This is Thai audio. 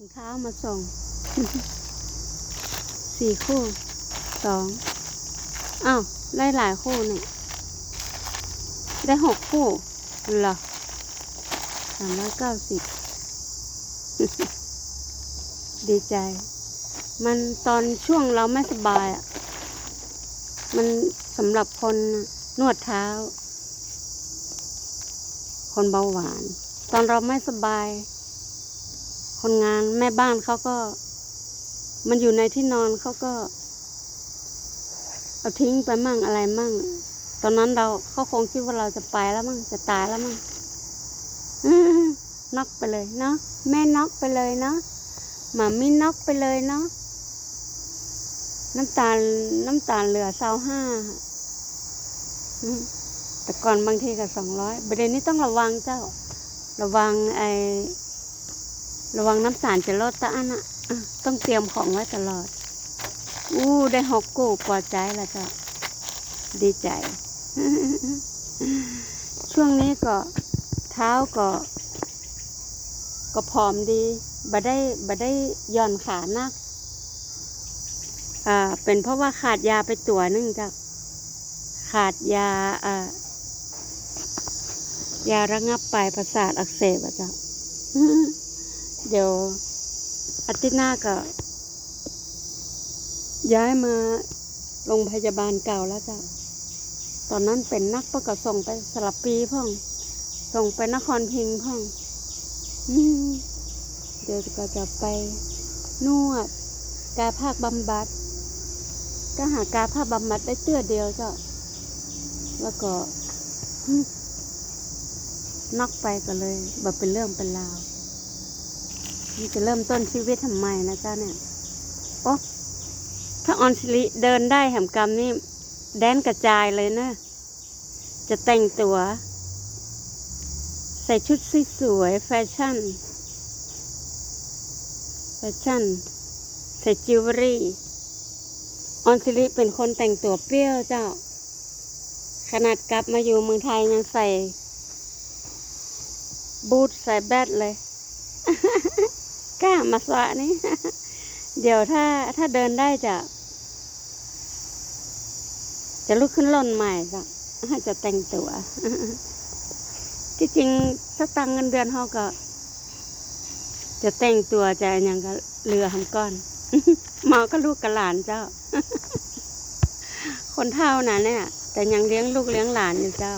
ถุงเท้ามาส่ง สี่คู่ สอง อ้าว ได้หลายคู่นี่ ได้หกคู่เหรอสามร้อยเก้าสิบ ดีใจ มันตอนช่วงเราไม่สบายอะ มันสำหรับคนนวดเท้า คนเบาหวาน ตอนเราไม่สบาย คนงานแม่บ้านเขาก็ มันอยู่ในที่นอนเขาก็ เอาทิ้งไปมั่งอะไรมั่ง ตอนนั้นเราเขาคงคิดว่าเราจะไปแล้วมั่งจะตายแล้วมั่งน็อกไปเลยเนาะแม่น็อกไปเลยเนาะหมามิน็อกไปเลยเนาะน้ำตาลน้ำตาลเหลือเศร้าห้าแต่ก่อนบางทีก็สองร้อยประเด็นนี้ต้องระวังเจ้า ระวังไอ ระวังน้ำตาลจะลดตะอันอะต้องเตรียมของไว้ตลอด อู้ได้หกกูปลอใจแล้วจ้ะดีใจ ช่วงนี้ก็เท้าก็ ก็ผอมดีบ่ได้บ่ได้ย่อนขานัก อ่า เป็นเพราะว่าขาดยาไปตัวหนึงจ้ะขาดยาอ่ายาระงับปลายประสาทอักเสบอะจ้ะ เดี๋ยวอาทิตย์หน้าก็ ย้ายมาโรงพยาบาลเก่าแล้วจ้ะ ตอนนั้นเป็นนักประกอบส่งไปสลับปีพ่อง ส่งไปนครพิงพ่องอเดี๋ยวก็จะไปนวด กายภาคบำบัด ก็หากายภาคบำบัดได้เตื้อเดียวจ้าแล้วก็นอกไปก็เลยแบบเป็นเรื่องเป็นราว จะเริ่มต้นชีวิตทำไมนะจ๊ะเนี่ย โอ้ถ้าออนซิลิเดินได้แหมกรรมนี่แดนกระจายเลยนะ จะแต่งตัว ใส่ชุดสวยๆแฟชั่น แฟชั่น ใส่จิวเวลรี่ ออนซิลิเป็นคนแต่งตัวเปรี้ยวเจ้า ขนาดกลับมาอยู่เมืองไทยยังใส่ บูทใส่แบตเลย กล้ามาสวะนี่ เดี๋ยวถ้าถ้าเดินได้จะ จะลุกขึ้นล่นใหม่ก็จะแต่งตัว ที่จริงสตังเงินเดือนเขาก็ จะแต่งตัวจะอย่างก็เรือหำก้อนหมอก็ลูกกับหลานเจ้า คนเท่านั้นเนี่ย แต่ยังเลี้ยงลูกเลี้ยงหลานอยู่เจ้า